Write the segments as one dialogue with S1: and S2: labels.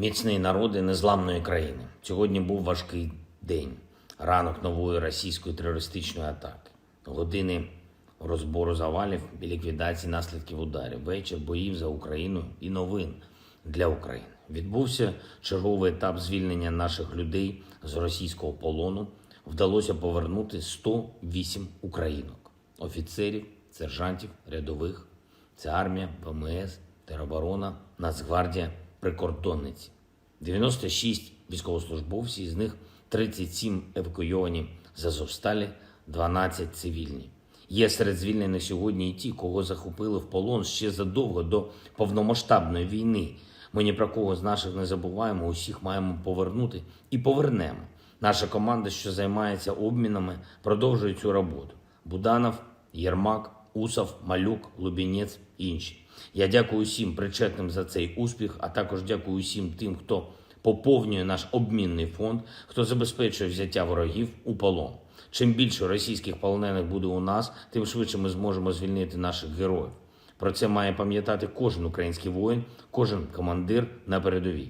S1: міцний народ і незламної країни. Сьогодні був важкий день, ранок нової російської терористичної атаки, години розбору завалів і ліквідації наслідків ударів, вечір боїв за Україну і новин для України. Відбувся черговий етап звільнення наших людей з російського полону. Вдалося повернути 108 українок, офіцерів, сержантів, рядових. Це армія, ВМС, тероборона, Нацгвардія, прикордонниці. 96 військовослужбовців, з них 37 евакуйовані з Азовсталі, 12 цивільні. Є серед звільнених сьогодні і ті, кого захопили в полон ще задовго до повномасштабної війни. Ми ні про кого з наших не забуваємо, усіх маємо повернути і повернемо. Наша команда, що займається обмінами, продовжує цю роботу. Буданов, Єрмак, Усов, Малюк, Лубінець і інші. Я дякую усім причетним за цей успіх, а також дякую усім тим, хто поповнює наш обмінний фонд, хто забезпечує взяття ворогів у полон. Чим більше російських полонених буде у нас, тим швидше ми зможемо звільнити наших героїв. Про це має пам'ятати кожен український воїн, кожен командир на передовій.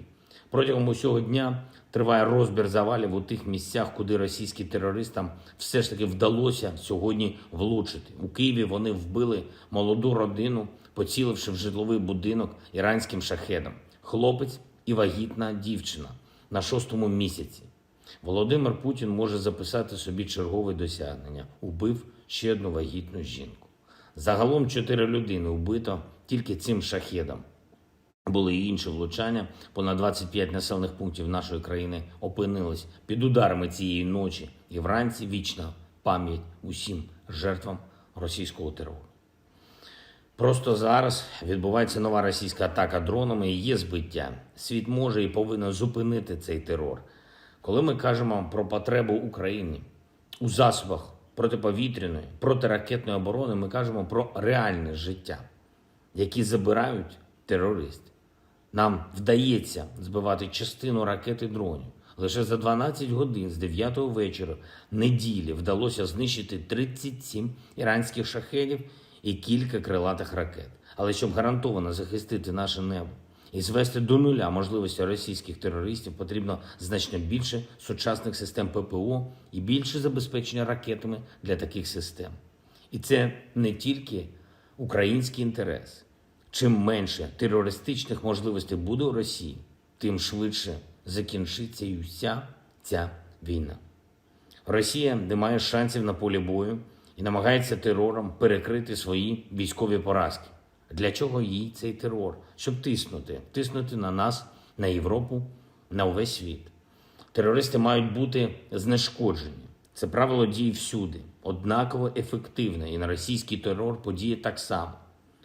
S1: Протягом усього дня триває розбір завалів у тих місцях, куди російським терористам все ж таки вдалося сьогодні влучити. У Києві вони вбили молоду родину, поціливши в житловий будинок іранським шахедом. Хлопець і вагітна дівчина на шостому місяці. Володимир Путін може записати собі чергове досягнення. Убив ще одну вагітну жінку. Загалом чотири людини вбито тільки цим шахедом. Були і інші влучання. Понад 25 населених пунктів нашої країни опинились під ударами цієї ночі. І вранці вічна пам'ять усім жертвам російського терору. Просто зараз відбувається нова російська атака дронами і є збиття. Світ може і повинен зупинити цей терор. Коли ми кажемо про потребу України у засобах протиповітряної, протиракетної оборони, ми кажемо про реальне життя, які забирають терористи. Нам вдається збивати частину ракет і дронів. Лише за 12 годин з 9 вечора неділі вдалося знищити 37 іранських шахедів і кілька крилатих ракет. Але щоб гарантовано захистити наше небо і звести до нуля можливості російських терористів, потрібно значно більше сучасних систем ППО і більше забезпечення ракетами для таких систем. І це не тільки український інтерес. Чим менше терористичних можливостей буде у Росії, тим швидше закінчиться і вся ця війна. Росія не має шансів на полі бою і намагається терором перекрити свої військові поразки. Для чого їй цей терор? Щоб тиснути, тиснути на нас, на Європу, на увесь світ. Терористи мають бути знешкоджені. Це правило діє всюди, однаково ефективне, і на російський терор подіє так само.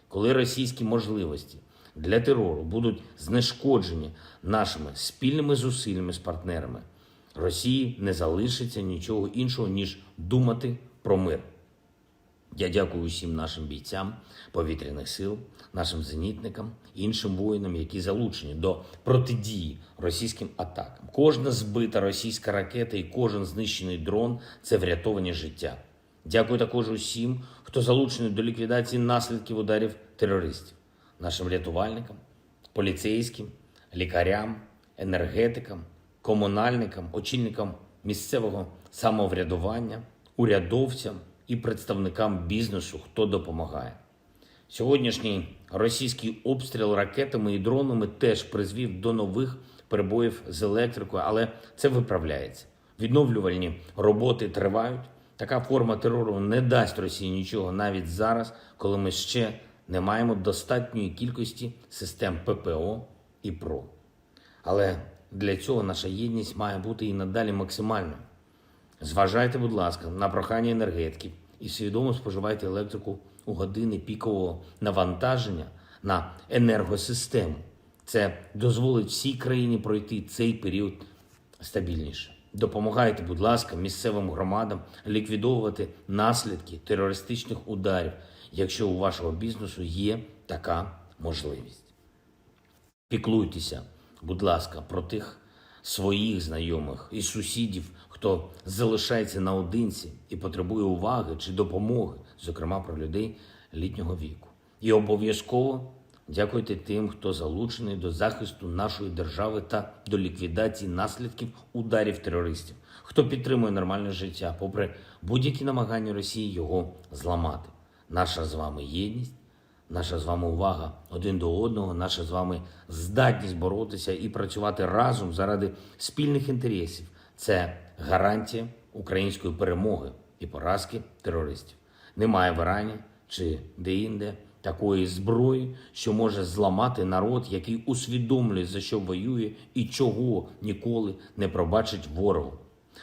S1: Коли російські можливості для терору будуть знешкоджені нашими спільними зусиллями з партнерами, Росії не залишиться нічого іншого, ніж думати про мир. Я дякую усім нашим бійцям повітряних сил, нашим зенітникам, іншим воїнам, які залучені до протидії російським атакам. Кожна збита російська ракета і кожен знищений дрон це врятовані життя. Дякую також усім, хто залучений до ліквідації наслідків ударів терористів, нашим рятувальникам, поліцейським, лікарям, енергетикам, комунальникам, очільникам місцевого самоврядування, урядовцям і представникам бізнесу, хто допомагає. Сьогоднішній російський обстріл ракетами і дронами теж призвів до нових перебоїв з електрикою, але це виправляється. Відновлювальні роботи тривають. Така форма терору не дасть Росії нічого навіть зараз, коли ми ще не маємо достатньої кількості систем ППО і ПРО. Але для цього наша єдність має бути і надалі максимальною. Зважайте, будь ласка, на прохання енергетиків і свідомо споживайте електрику у години пікового навантаження на енергосистему. Це дозволить всій країні пройти цей період стабільніше. Допомагайте, будь ласка, місцевим громадам ліквідовувати наслідки терористичних ударів, якщо у вашого бізнесу є така можливість. Піклуйтеся, будь ласка, про тих своїх знайомих і сусідів, хто залишається наодинці і потребує уваги чи допомоги, зокрема про людей літнього віку. І обов'язково Дякуйте тим, хто залучений до захисту нашої держави та до ліквідації наслідків ударів терористів, хто підтримує нормальне життя, попри будь-які намагання Росії його зламати. Наша з вами єдність, наша з вами увага один до одного, наша з вами здатність боротися і працювати разом заради спільних інтересів. Це гарантія української перемоги і поразки терористів. Немає в Ірані чи де-інде такої зброї, що може зламати народ, який усвідомлює, за що воює і чого ніколи не пробачить ворогу.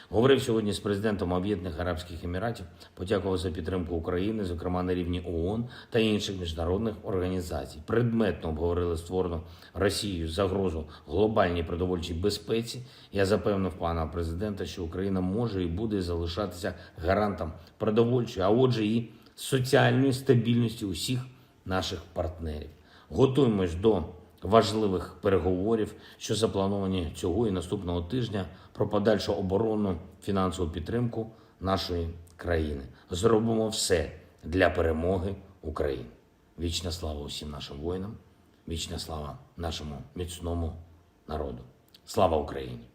S1: Говорив сьогодні з президентом Об'єднаних Арабських Еміратів, подякував за підтримку України, зокрема на рівні ООН та інших міжнародних організацій. Предметно обговорили створену Росією загрозу глобальній продовольчій безпеці. Я запевнив пана президента, що Україна може і буде залишатися гарантом продовольчої, а отже, і соціальної стабільності усіх наших партнерів. Готуємось до важливих переговорів, що заплановані цього і наступного тижня про подальшу оборонну фінансову підтримку нашої країни. Зробимо все для перемоги України. Вічна слава усім нашим воїнам, вічна слава нашому міцному народу. Слава Україні!